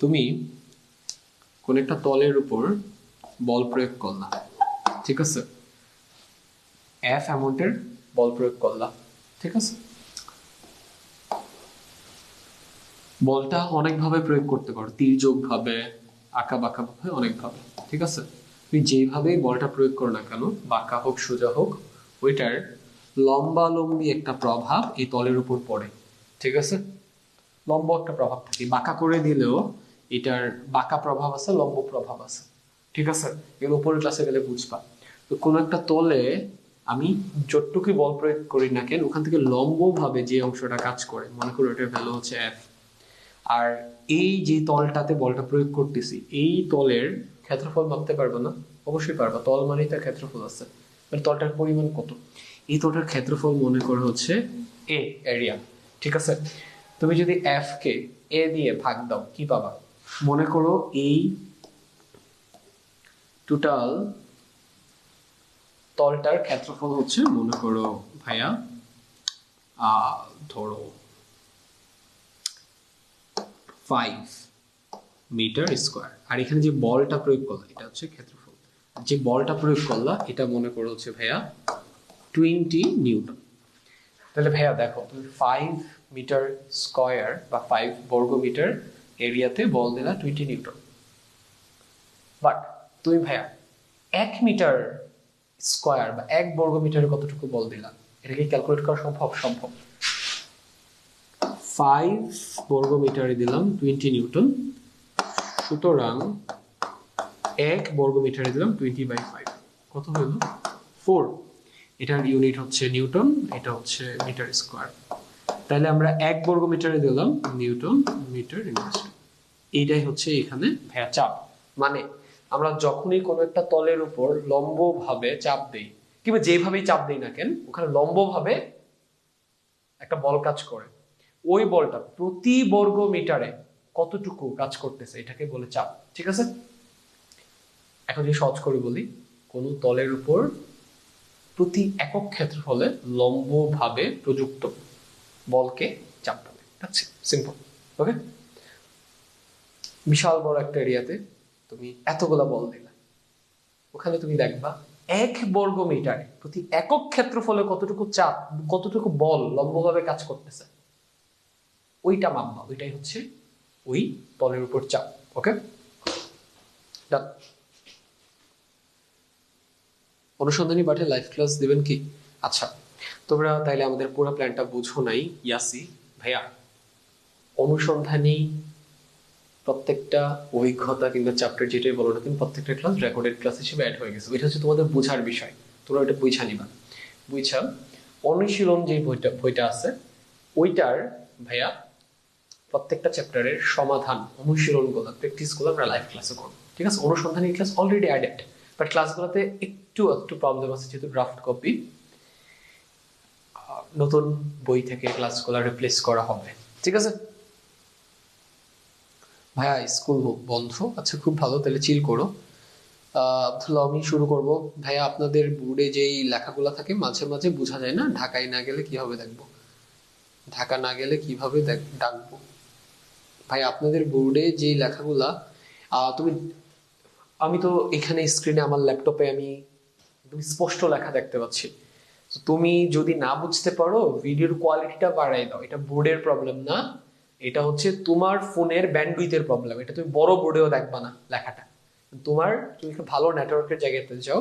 তুমি কোন একটা তলের উপর বল প্রয়োগ করলা। ঠিক আছে? এফ অ্যামাউন্টের বল প্রয়োগ করলা। ঠিক আছে? বলটা অনেকভাবে প্রয়োগ করতে পারো। তির্যক ভাবে, আঁকা বাঁকা ভাবে, অনেকভাবে। ঠিক আছে? তুমি যেভাবেই বলটা প্রয়োগ করো না কেন, বাঁকা হোক, সোজা হোক, ওইটার লম্বালম্বি একটা প্রভাব এই তলের উপর পড়ে। ঠিক আছে? লম্বা একটা প্রভাব থাকে। বাঁকা করে দিলেও এটার বাঁকা প্রভাব আছে, লম্ব প্রভাব আছে। ঠিক আছে? এগুলো উপরের ক্লাসে গেলে বুঝবা। তো কোনো একটা তলে আমি যতটুকুই বল প্রয়োগ করি না কেন, ওখান থেকে লম্বভাবে যে অংশটা কাজ করে, মনে করো এটার ভ্যালু হচ্ছে এফ আর এই যে তলটাতে বলটা প্রয়োগ করতেছি, এই তলের ক্ষেত্রফল মাপতে পারব না? অবশ্যই পারবা। তল মানেই তার ক্ষেত্রফল আছে। মানে তলটার পরিমাণ কত? এই তলটার ক্ষেত্রফল মনে করো হচ্ছে এ এরিয়া ঠিক আছে? তুমি যদি এফ কে এ দিয়ে ভাগ দাও, কি পাবা? মনে করো এই টোটাল তলটার ক্ষেত্রফল হচ্ছে, মনে করো ভাইয়া ধরো ফাইভ মিটার স্কোয়ার আর এখানে যে বলটা প্রয়োগ করলা, এটা হচ্ছে ক্ষেত্রফল। যে বলটা প্রয়োগ করলা, এটা মনে করো হচ্ছে ভাইয়া টোয়েন্টি নিউটন তাহলে ভাইয়া দেখো তুমি ফাইভ মিটার স্কোয়ার বা ফাইভ বর্গ মিটার এরিয়াতে বল দিলা টোয়েন্টি নিউটন বাট তুমি ভাইয়া, এক মিটার স্কোয়ার বা এক বর্গ মিটারে কতটুকু বল দিলা? এটা কি ক্যালকুলেট করা সম্ভব? সম্ভব। ফাইভ বর্গ মিটারে দিলাম টোয়েন্টি নিউটন সুতরাং এক বর্গ মিটারে দিলাম টোয়েন্টি বাই ফাইভ কত হলো ফোর এটার ইউনিট হচ্ছে নিউটন, এটা হচ্ছে মিটার স্কোয়ার তাহলে আমরা এক বর্গ মিটারে দিলাম নিউটন মিটার ইনভার্স এইটাই হচ্ছে এখানে ভ্যা চাপ। মানে আমরা যখনই কোনো একটা তলের উপর লম্বভাবে চাপ দেই কিংবা যেভাবেই চাপ দেই না কেন ওখানে লম্বভাবে একটা বল কাজ করে। ওই বলটা প্রতি বর্গ মিটারে কতটুকু কাজ করতেছে এটাকে বলে চাপ। ঠিক আছে? এখন যদি সহজ করে বলি কোন তলের উপর প্রতি একক ক্ষেত্রফলে লম্বভাবে প্রযুক্ত বলকে চাপ বলে সিম্পল ওকে বিশাল বড় একটা এরিয়াতে তুমি এতগুলা বল দিলা। ওখানে তুমি দেখবা এক বর্গ মিটারে প্রতি একক ক্ষেত্রফলে কতটুকু চাপ, কতটুকু বল লম্বভাবে কাজ করতেছে, ওইটা মাপবা। ওইটাই হচ্ছে ওই বলের উপর চাপ, ওকে? অনুসন্ধানী পাঠে লাইভ ক্লাস দিবেন কি? আচ্ছা তোমরা তাইলে আমাদের পুরো প্ল্যানটা বুঝো নাই ইয়াসি ভাইয়া, অনুসন্ধানী প্রত্যেকটা অভিজ্ঞতা কিংবা চ্যাপ্টার যেটাই বলো না কিন্তু প্রত্যেকটা ক্লাস রেকর্ডেড ক্লাস হিসেবে অ্যাড হয়ে গেছে। ওইটা হচ্ছে তোমাদের বোঝার বিষয়। তোমরা ওইটা বুঝা নিবা। বুঝছা অনুশীলন যে বইটা বইটা আছে, ওইটার ভাইয়া প্রত্যেকটা চ্যাপ্টারের সমাধান অনুশীলনগুলো প্র্যাকটিসগুলো আমরা লাইভ ক্লাসে করব। ঠিক আছে? অনুসন্ধানী ক্লাস অলরেডি অ্যাডেড বাট ক্লাসগুলোতে একটু একটু প্রবলেম আছে, যেহেতু ড্রাফট কপি নতুন বই থেকে ক্লাসগুলো রিপ্লেস করা হবে। ঠিক আছে? ভাইয়া স্কুল বন্ধ। আচ্ছা খুব ভালো, তাহলে চিল করো। আবদুল্লাহ আমি শুরু করব। ভাইয়া, আপনাদের বোর্ডে যেই লেখাগুলো থাকে, মাঝে মাঝে বোঝা যায় না, ঢাকায় না গেলে কীভাবে দেখব? ঢাকা না গেলে কীভাবে ডাকবো? ভাই আপনাদের বোর্ডে যে লেখাগুলা তুমি, আমি তো এখানে স্ক্রিনে আমার ল্যাপটপে আমি তুমি স্পষ্ট লেখা দেখতে পাচ্ছি। তুমি যদি না বুঝতে পারো ভিডিওর কোয়ালিটিটা বাড়াই দাও। এটা বোর্ডের প্রবলেম না। এটা হচ্ছে তোমার ফোনের ব্যান্ডউইথের প্রবলেম এটা তুমি বড় বোর্ডেও দেখবা না লেখাটা। তোমার তুমি একটু ভালো নেটওয়ার্কের জায়গাতে যাও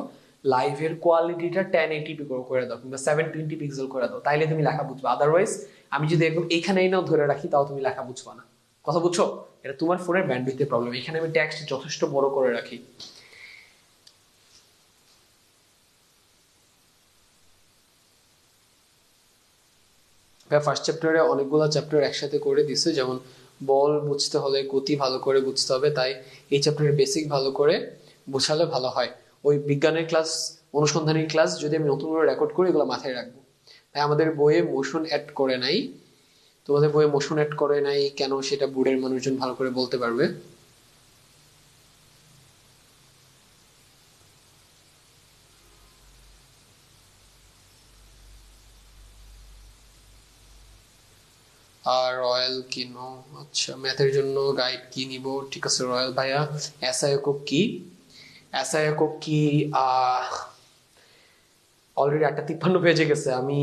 লাইভের কোয়ালিটিটা টেন এইটিপি করে দাও কিংবা সেভেন টোয়েন্টি পিক্সেল করে দাও, তাইলে তুমি লেখা বুঝবে। আদারওয়াইজ আমি যদি একদম এখানেই নাও ধরে রাখি, তাও তুমি লেখা বুঝবা না। কথা বুঝছ? এটা তোমার ফোনের ব্যান্ডউইথের প্রবলেম এখানে আমি টেক্সট যথেষ্ট বড় করে রাখি। ফার্স্ট চ্যাপ্টারে অনেকগুলো চ্যাপ্টার একসাথে করে দিছে, যেমন বল বুঝতে হলে গতি ভালো করে বুঝতে হবে, তাই এই চ্যাপ্টারের বেসিক ভালো করে বোঝালে ভালো হয়। ওই বিজ্ঞানের ক্লাস অনুসন্ধানের ক্লাস যদি আমি নতুন করে রেকর্ড করি, এগুলো মাথায় রাখব। তাই আমাদের বইয়ে মোশন অ্যাড করে নাই। তোমাদের বইয়ে মোশন অ্যাড করে নাই, কেন সেটা বোর্ডের মানুষজন ভালো করে বলতে পারবে? আর রয়্যাল কিনো আচ্ছা ম্যাথের জন্য গাইড কি নিব? ঠিক আছে, রয়্যাল ভাইয়া এসআইএকক কি? এসআইএকক কি অলরেডি একটা তিপ্পান্ন পেজে গেছে। আমি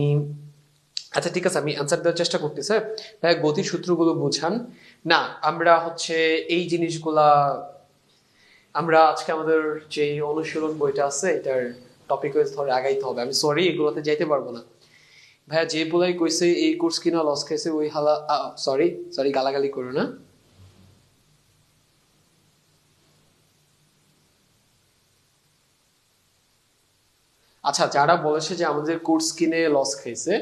আচ্ছা ঠিক আছে, আমি অ্যান্সার দেওয়ার চেষ্টা করতেছি হ্যাঁ? ভাইয়া, গতির সূত্রগুলো বুঝান। না, আমরা হচ্ছে এই জিনিসগুলা, আমরা আজকে আমাদের যে অনুশীলন বইটা আছে, এটার টপিক ওয়াইজ ধরে আগাইতে হবে। আমি সরি এগুলোতে যাইতে পারব না। ভাইয়া, যে বলাই কইছে, এই কোর্স কিনা লস খাইছে, ওই হালা সরি সরি গালাগালি করো না। আচ্ছা যারা বলেছে যে আমাদের কোর্স কিনে লস খাইছে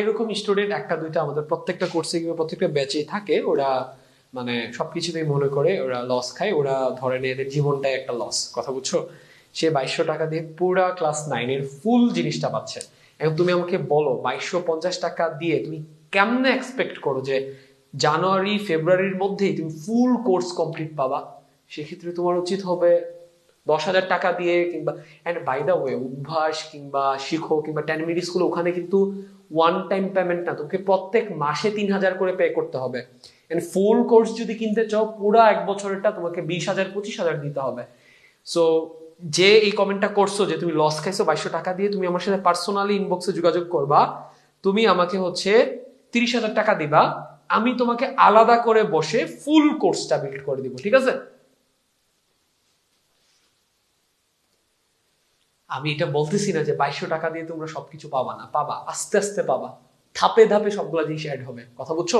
এরকম স্টুডেন্ট একটা, দুইটা আমাদের প্রত্যেকটা কোর্সে কিংবা প্রত্যেকটা ব্যাচেই থাকে, ওরা মানে সবকিছুতেই মনে করে, ওরা লস খায়, ওরা ধরে নেয় এদের জীবনটাই একটা লস কথা বুঝছ? সে বাইশশো টাকা দিয়ে পুরা ক্লাস নাইনের ফুল জিনিসটা পাচ্ছে। এখন তুমি আমাকে বলো, বাইশশো পঞ্চাশ টাকা দিয়ে তুমি কেমনে এক্সপেক্ট করো যে জানুয়ারি, ফেব্রুয়ারির মধ্যেই তুমি ফুল কোর্স কমপ্লিট পাবা? সেক্ষেত্রে তোমার উচিত হবে দশ হাজার টাকা দিয়ে কিংবা and by the way Udvash কিংবা শিখো কিংবা টেন মিনিট স্কুল ওখানে কিন্তু ওয়ান টাইম পেমেন্ট না, তোমাকে প্রত্যেক মাসে তিন হাজার করে পে করতে হবে। অ্যান্ড ফুল কোর্স যদি কিনতে চাও, পুরো এক বছরেরটা তোমাকে বিশ হাজার পঁচিশ হাজার দিতে হবে। সো যে এই কমেন্টটা করছ যে তুমি লস খাইছো বাইশশো টাকা দিয়ে, তুমি আমার সাথে পার্সোনালি ইনবক্সে যোগাযোগ করবা, তুমি আমাকে হচ্ছে তিরিশ হাজার টাকা দিবা, আমি তোমাকে আলাদা করে বসে ফুল কোর্সটা বিল্ড করে দিব, ঠিক আছে? আমি এটা বলতেছি না যে বাইশশো টাকা দিয়ে তোমরা সবকিছু পাবা না, পাবা, আস্তে আস্তে পাবা। ধাপে ধাপে সবগুলা জিনিস অ্যাড হবে, কথা বুঝছ?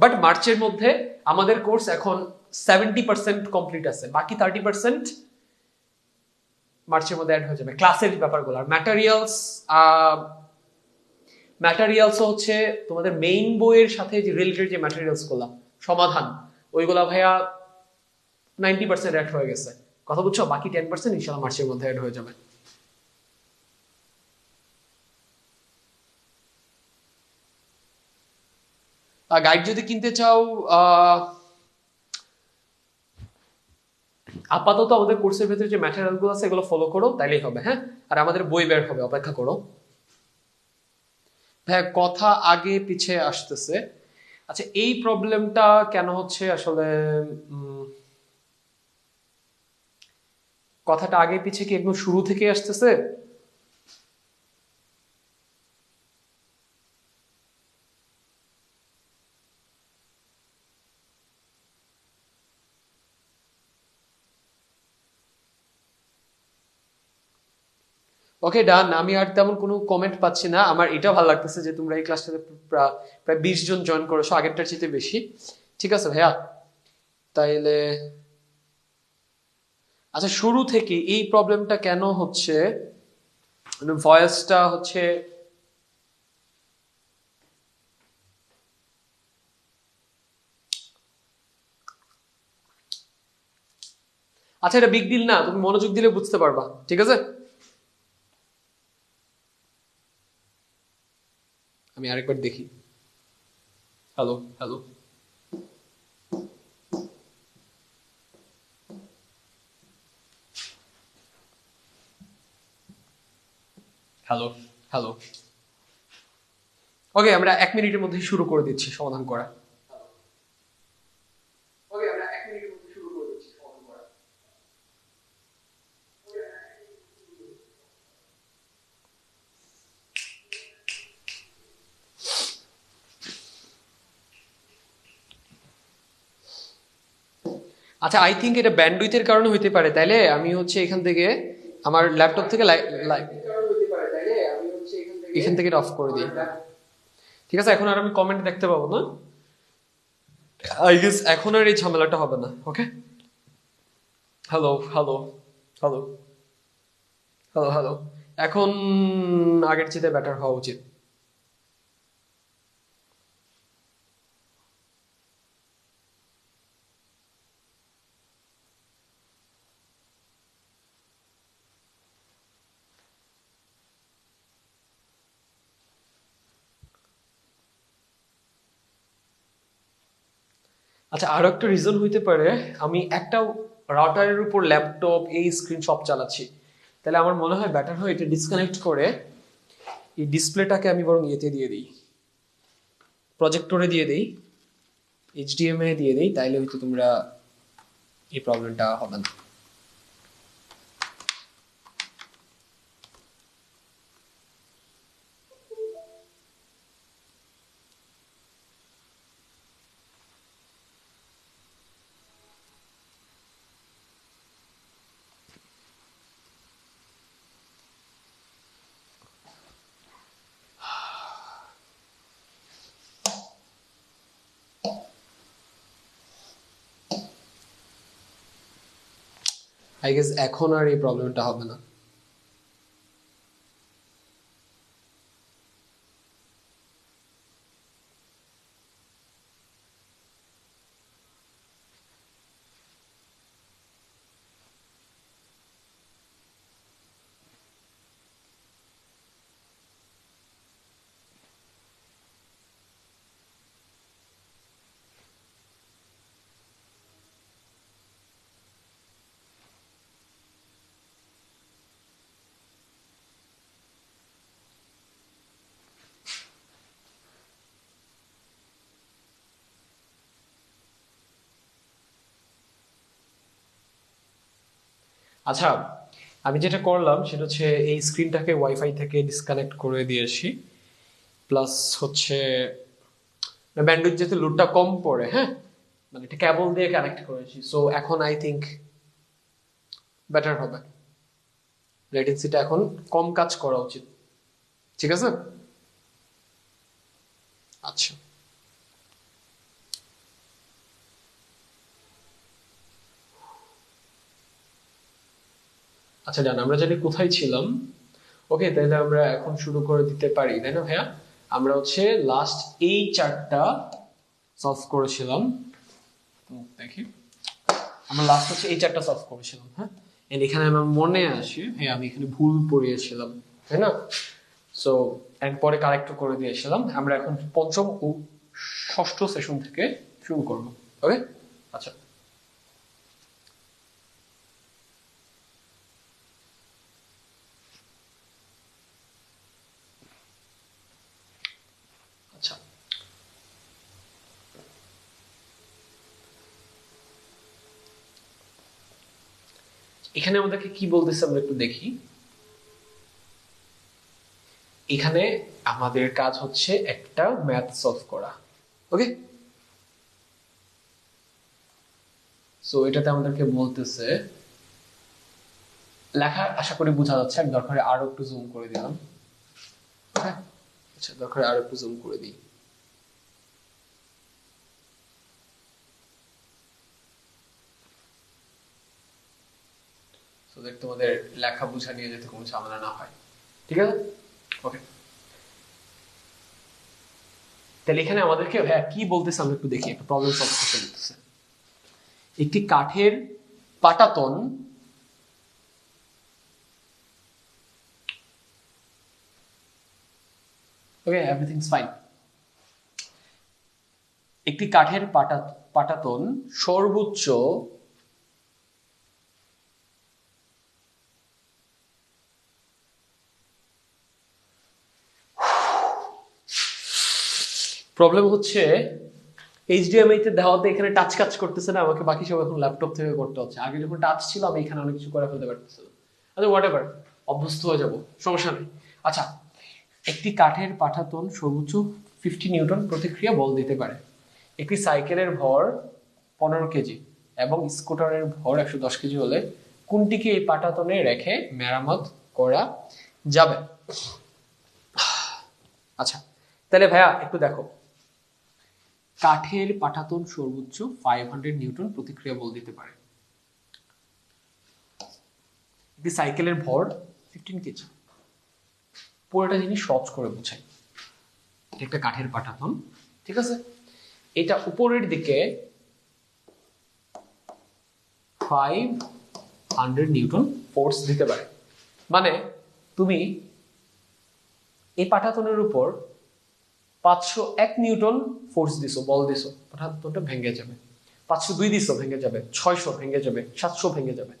বাট মার্চের মধ্যে আমাদের কোর্স এখন সেভেন্টি পার্সেন্ট কমপ্লিট আছে, বাকি থার্টি পার্সেন্ট মার্চের মধ্যে অ্যাড হয়ে যাবে। ক্লাসের ব্যাপারগুলো। আর ম্যাটেরিয়ালস ম্যাটেরিয়ালস হচ্ছে তোমাদের মেইন বইয়ের সাথে যে রিলেটেড যে ম্যাটেরিয়ালসগুলা সমাধান, ওইগুলা ভাইয়া নাইনটি পার্সেন্ট অ্যাড হয়ে গেছে। কথা বুঝছ? বাকি টেন পার্সেন্ট ইনশাল্লাহ মার্চের মধ্যে অ্যাড হয়ে যাবে। গাইড যদি কিনতে চাও আপাতত আমাদের কোর্সের ভেতরে যে ম্যাটেরিয়ালগুলো আছে, এগুলো ফলো করো, তাইলেই হবে হ্যাঁ? আর আমাদের বই বের হবে, অপেক্ষা করো। হ্যাঁ কথা আগে পিছে আসতেছে। আচ্ছা এই প্রবলেমটা কেন হচ্ছে? আসলে কথাটা আগে পিছে কি একদম শুরু থেকে আসতেছে? ওকে ডান আমি আর তেমন কোনো কমেন্ট পাচ্ছি না। আমার এটা ভালো লাগতেছে যে তোমরা এই ক্লাসটাতে প্রায় বিশ জন জয়েন করেছ, আগেরটার চেয়ে বেশি। ঠিক আছে ভাইয়া? তাইলে আচ্ছা শুরু থেকে এই প্রবলেমটা কেন হচ্ছে? ভয়েসটা হচ্ছে আচ্ছা এটা বিগ ডিল না। তুমি মনোযোগ দিলে বুঝতে পারবা। ঠিক আছে? আমি আরেকবার দেখি। Hello hello hello hello okay আমরা এক মিনিটের মধ্যে শুরু করে দিচ্ছি সমাধান করা ওকে আমরা এক মিনিটের মধ্যে শুরু করে দিচ্ছি সমাধান করা আচ্ছা আই থিঙ্ক এটা ব্যান্ডউইথের কারণে হইতে পারে, তাইলে? আমি হচ্ছে এখান থেকে আমার ল্যাপটপ থেকে এখান থেকে অফ করে দিই। ঠিক আছে, এখন আর আমি কমেন্ট দেখতে পাবো না। আই গেস এখন আর এই ঝামেলাটা হবে না okay hello hello hello hello hello এখন আগের চেয়ে বেটার হওয়া উচিত। আচ্ছা আরও একটা রিজন হইতে পারে, আমি একটা রাউটারের উপর ল্যাপটপ এই স্ক্রিন সব চালাচ্ছি। তাহলে আমার মনে হয় ব্যাটার হয় এটা ডিসকানেক্ট করে এই ডিসপ্লেটাকে আমি বরং ইয়েতে দিয়ে দিই প্রজেক্টরে দিয়ে দিই এইচডিএমএ দিয়ে দিই, তাইলে হয়তো তোমরা এই প্রবলেমটা হবে না। আই গেস এখন আর এই প্রবলেমটা হবে না। আচ্ছা আমি যেটা করলাম সেটা হচ্ছে এই স্ক্রিনটাকে ওয়াইফাই থেকে ডিসকানেক্ট করে দিয়েছি প্লাস হচ্ছে ব্যান্ডউইথ যাতে লোডটা কম পড়ে হ্যাঁ? মানে এটা কেবল দিয়ে কানেক্ট করেছি সো এখন আই থিঙ্ক বেটার হবে। লেটেন্সিটা এখন কম কাজ করা উচিত। ঠিক আছে? আচ্ছা। আচ্ছা জান, আমরা জানি কোথায় ছিলাম। ওকে তাহলে আমরা এখন শুরু করে দিতে পারি, তাই না ভাইয়া? আমরা হচ্ছে লাস্ট এই চারটা সলভ করেছিলাম। দেখি। আমরা লাস্ট হচ্ছে এই চারটা সলভ করেছিলাম হ্যাঁ? এন্ড এখানে আমার মনে আসে হ্যাঁ আমি এখানে ভুল পড়িয়েছিলাম, তাই না? সো এন্ড পরে কারেক্ট করে দিয়েছিলাম। আমরা এখন পঞ্চম ও ষষ্ঠ সেশন থেকে শুরু করব। ওকে আচ্ছা আচ্ছা। এখানে আমাদেরকে কি বলতেছে আমরা একটু দেখি। এখানে আমাদের কাজ হচ্ছে একটা ম্যাথ সলভ করা ওকে সো এটাতে আমাদেরকে বলতেছে লেখা আশা করি বোঝা যাচ্ছে, আমি দরকারে আরও একটু জুম করে দিলাম। ওকে আচ্ছা দরকারে আরও একটু জুম করে দিই। তো দেখ তোমাদের লেখা বোঝা নিয়ে যাতে কোনো ঝামেলা না হয়। ঠিক আছে? ওকে তাহলে এখানে আমাদেরকে কি বলতেছে আমরা একটু দেখি একটা প্রবলেম সলভ করতে বলতেছে। একটি কাঠের পাটাতন ওকে এভরিথিং ফাইন একটি কাঠের পাটা পাটাতন সর্বোচ্চ প্রবলেম হচ্ছে এইচডিএমআই তে দেওয়াতে এখানে টাচ কাজ করতেছে না, আমাকে বাকি সব এখন ল্যাপটপ থেকে করতে হচ্ছে। আগে যখন টাচ ছিল, আমি এখানে অনেক কিছু করে ফেলতে পারতেছিলাম আচ্ছা হোয়াট এভার অভ্যস্ত হয়ে যাব, সমস্যা নেই। আচ্ছা একটি কাঠের পাঠাতন সর্বোচ্চ ফিফটি নিউটন প্রতিক্রিয়া বল দিতে পারে। একটি সাইকেলের ভর পনেরো কেজি এবং স্কুটারের ভর একশো দশ কেজি হলে কোনটিকে এই পাটাতনে রেখে মেরামত করা যাবে? আচ্ছা তাহলে ভাইয়া একটু দেখো। কাঠের পাঠাতন সর্বোচ্চ ফাইভ হান্ড্রেড নিউটন প্রতিক্রিয়া বল দিতে পারে। একটি সাইকেলের ভর ফিফটিন কেজি পুরোটা জিনিস সহজ করে বোঝাই। একটা কাঠের পাঠাতন, ঠিক আছে? এটা উপরের দিকে ফাইভ হান্ড্রেড নিউটন ফোর্স দিতে পারে। মানে তুমি এই পাঠাতনের উপর পাঁচশো এক নিউটন ফোর্স দিছো, বল দিছো। পাঠাতনটা ভেঙে যাবে। পাঁচশো দুই দিছো, ভেঙে যাবে। ছয়শো ভেঙে যাবে, সাতশো ভেঙে যাবে।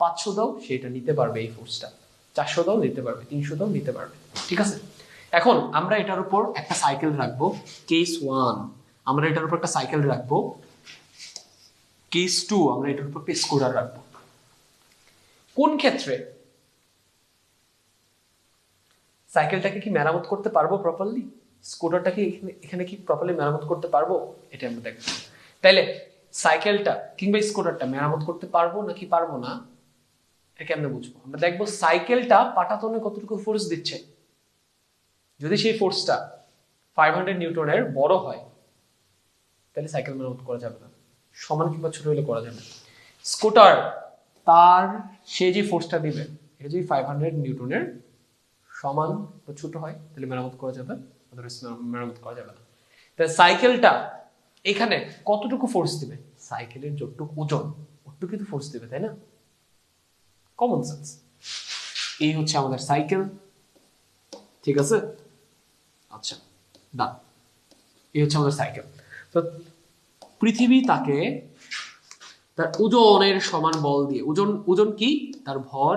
পাঁচশো দাও সেটা নিতে পারবে এই ফোর্সটা চারশো দাও, নিতে পারবে। তিনশো দাও, নিতে পারবে। ঠিক আছে? এখন আমরা এটার উপর একটা সাইকেল রাখব কেস ওয়ান আমরা এটার উপর একটা সাইকেল রাখব কেস টু আমরা এটার উপর একটা স্কুটার রাখব। কোন ক্ষেত্রে সাইকেলটাকে কি মেরামত করতে পারব প্রপারলি স্কুটারটাকে এখানে এখানে কি প্রপারলি মেরামত করতে পারব? এটা আমরা দেখব। তাইলে সাইকেলটা কিংবা স্কুটারটা মেরামত করতে পারব নাকি পারব না, এটা কেমনে বুঝব? আমরা দেখব সাইকেলটা পাটাতনে কতটুকু ফোর্স দিচ্ছে। যদি সেই ফোর্সটা ফাইভ হান্ড্রেড নিউটনের বড় হয়, তাহলে সাইকেল মেরামত করা যাবে না। সমান কিংবা ছোট হলে করা যাবে স্কুটার তার, সে যে ফোর্সটা দিবে, এটা যদি ফাইভ হান্ড্রেড নিউটনের সমান বা ছোট হয়, তাহলে মেরামত করা যাবে। আদারওয়াইজ না। সাইকেলটা এখানে কতটুকু ফোর্স দিবে? সাইকেলের যতটুকু ওজন ওটুকু তো ফোর্স দিবে, তাই না? কমন সেন্স এই হচ্ছে আমাদের সাইকেল ঠিক আছে? আচ্ছা এই হচ্ছে আমাদের সাইকেল তো পৃথিবী তাকে তার ওজনের সমান বল দিয়ে, ওজন ওজন কি? তার ভর